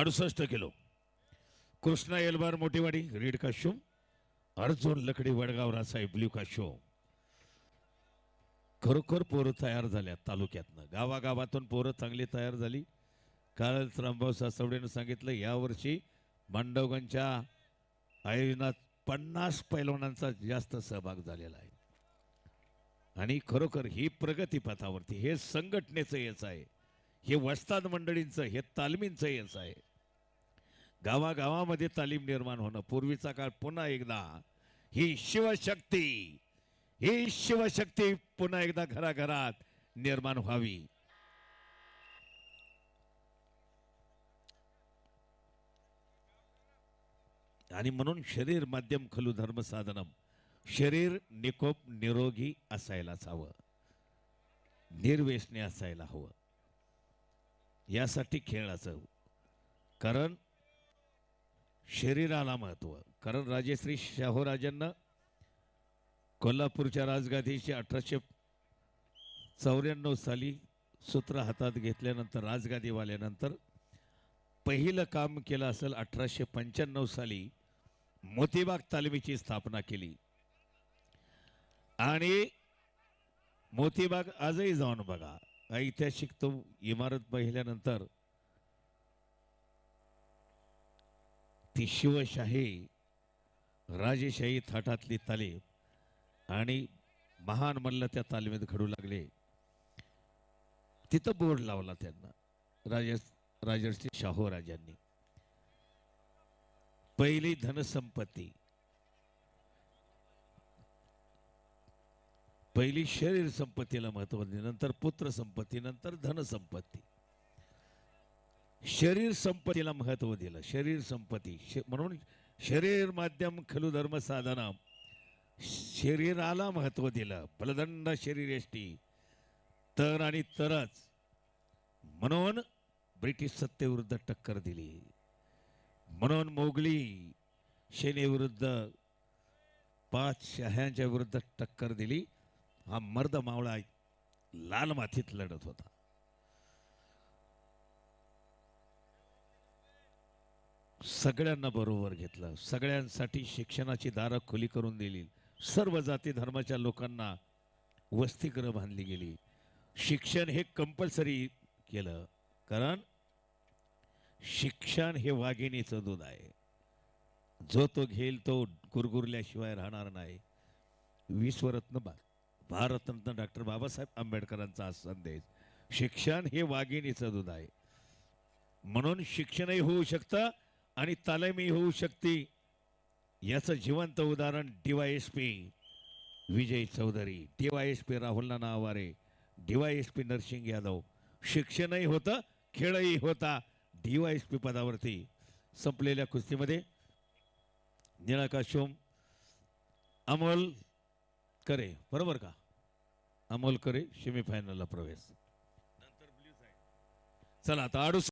अडुसष्ट किलो. कृष्णा एलबार मोठेवाडी रेड काश्यूम अर्जुन लकडी वडगाव रासाहेब ब्ल्यू काश्यूम खरोखर पोरं तयार झाल्या तालुक्यातनं. गावागावातून पोरं चांगली तयार झाली. काल रामभाऊ सासवडेनं सांगितलं यावर्षी मांडवगंजच्या आयोजनात पन्नास पैलवानांचा जास्त सहभाग झालेला आहे. आणि खरोखर ही प्रगतीपथावरती हे संघटनेचं यश आहे. हे वस्ताद मंडळींचं हे तालमींचं यश आहे. गावागावामध्ये तालीम निर्माण होणं पूर्वीचा काळ पुन्हा एकदा ही शिवशक्ती ही शिवशक्ती पुन्हा एकदा घराघरात निर्माण व्हावी. आणि म्हणून शरीर माध्यम खलू धर्म साधनम शरीर निकोप निरोगी असायलाच हवं निर्वेशने असायला हवं. यासाठी खेळाचं कारण शरीराला महत्त्व. कारण राजेश्री शाहूराजांना कोल्हापूरच्या राजगादीची अठराशे चौऱ्याण्णव साली सूत्र हातात घेतल्यानंतर राजगादीवाल्यानंतर पहिलं काम केलं असेल अठराशे पंच्याण्णव साली मोतीबाग तालमीची स्थापना केली. आणि मोतीबाग आजही जाऊन बघा. ऐतिहासिक तो इमारत पाहिल्यानंतर ती शिवशाही राजेशाही थाटातली तालीम आणि महान मल्ल त्या तालमीत घडू लागले. तिथं बोर्ड लावला त्यांना राजे राजर्षी शाहू राजांनी. पहिली धनसंपत्ती. पहिली शरीर संपत्तीला महत्त्व दिले नंतर पुत्र संपत्ती नंतर धनसंपत्ती. शरीर संपत्तीला महत्त्व दिलं. शरीर संपत्ती. श- म्हणून शरीर माध्यम खलु धर्म साधना शरीराला महत्त्व दिलं. बलदंड शरीर एष्टी तर आणि तरच. म्हणून ब्रिटिश सत्तेविरुद्ध टक्कर दिली. म्हणून मोगली सेनेविरुद्ध पाच शह्यांच्या विरुद्ध टक्कर दिली. हा मर्द मावळा लाल मातीत लढत होता. सगळ्यांना बरोबर घेतलं. सगळ्यांसाठी शिक्षणाची दारं खुली करून दिली. सर्व जाती धर्माच्या लोकांना वसतिगृह बांधली गेली. शिक्षण हे कंपल्सरी केलं. कारण शिक्षण हे वाघिणीचं दूध आहे. जो तो घेईल तो गुरगुरल्याशिवाय राहणार नाही. विश्वरत्न बा भारतरत्न डॉक्टर बाबासाहेब आंबेडकरांचा हा संदेश. शिक्षण हे वाघिणीचं दूध आहे. म्हणून शिक्षणही होऊ शकतं आणि तालमी होऊ शकते. याचं जिवंत उदाहरण DY S P Vijay Chaudhari. DY S P Rahul Nana Aware P Narsing Yadav. शिक्षणही होतं खेळही होता डीवाय एस पी पदावरती. संपलेल्या कुस्तीमध्ये निळाकाशोम अमोल करे. बरोबर का? अमोल करे सेमीफायनलला प्रवेश. चला आता अडूस